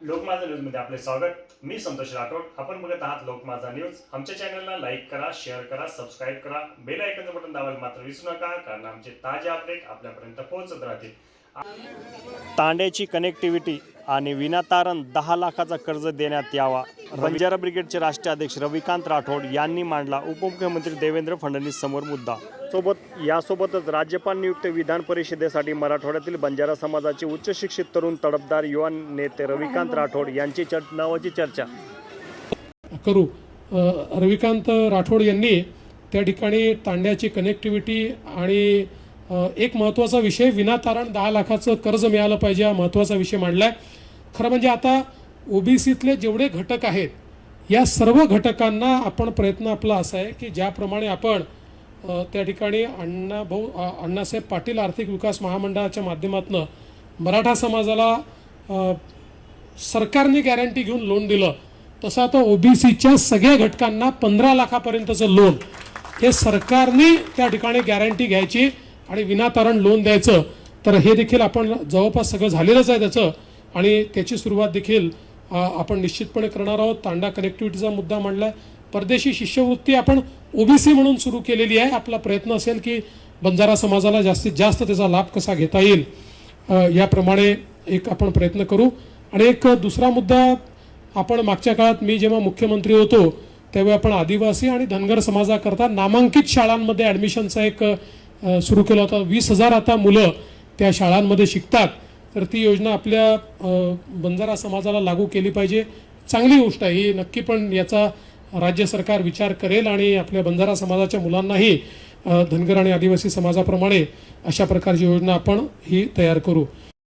लोकमाझा न्यूजमध्ये आपले स्वागत. मी संतोष राठोड. आपण बघत आहात लोकमाझा न्यूज. आमच्या चॅनलला लाईक करा शेअर करा सबस्क्राईब करा. बेल आयकॉनचं बटन दाबायला मात्र विसरू नका कारण आमचे ताजे अपडेट आपल्यापर्यंत पोहोचत राहतील. तांड्याची कनेक्टिव्हिटी आणि विनातारण दहा लाखाचा कर्ज देण्यात यावा. बंजारा ब्रिगेडचे राष्ट्रीय अध्यक्ष रविकांत राठोड यांनी मांडला उपमुख्यमंत्री देवेंद्र फडणवीस समोर मुद्दा. सोबत यासोबतच राज्यपाल नियुक्त विधान परिषदेसाठी मराठवाड्यातील बंजारा समाजाचे उच्च शिक्षित तरुण तडफदार युवा नेते रविकांत राठोड यांची चर नावाची चर्चा. करू. रविकांत राठोड यांनी त्या ठिकाणी तांड्याची कनेक्टिव्हिटी आणि एक महत्त्वाचा विषय विनातारण दहा लाखाचं कर्ज मिळालं पाहिजे हा महत्त्वाचा विषय मांडला आहे खरं म्हणजे आता ओबीसीतले जेवढे घटक आहेत या सर्व घटकांना आपण प्रयत्न आपला असा आहे की ज्याप्रमाणे आपण त्या ठिकाणी अण्णा भाऊ अण्णासाहेब पाटील आर्थिक विकास महामंडळाच्या माध्यमातून मराठा समाजाला सरकारने गॅरंटी घेऊन लोन दिलं. तसं आता ओबीसीच्या सगळ्या घटकांना पंधरा लाखापर्यंतचं लोन हे सरकारने त्या ठिकाणी गॅरंटी घ्यायची. आणि विनातारण लोन द्यायचं तर हे देखील आपण जवळपास सगळं झालेलंच आहे त्याचं. आणि त्याची सुरुवात देखील आपण निश्चितपणे करणार आहोत. तांडा कनेक्टिव्हिटीचा मुद्दा मांडला परदेशी शिष्यवृत्ती आपण ओबीसी म्हणून सुरू केलेली आहे. आपला प्रयत्न असेल की बंजारा समाजाला जास्तीत जास्त त्याचा लाभ कसा घेता येईल याप्रमाणे एक आपण प्रयत्न करू. आणि एक दुसरा मुद्दा आपण मागच्या काळात मी जेव्हा मुख्यमंत्री होतो त्यावेळी आपण आदिवासी आणि धनगर समाजाकरता नामांकित शाळांमध्ये ॲडमिशनचा एक सुरू केला होता. वीस हजार आता मुलं त्या शाळांमध्ये शिकतात. तर ती योजना आपल्या बंजारा समाजाला लागू केली पाहिजे. चांगली गोष्ट आहे. ही नक्की पण याचा राज्य सरकार विचार करेल आणि आपल्या बंजारा समाजाच्या मुलांनाही धनगर आणि आदिवासी समाजाप्रमाणे अशा प्रकारची योजना आपण ही तयार करू.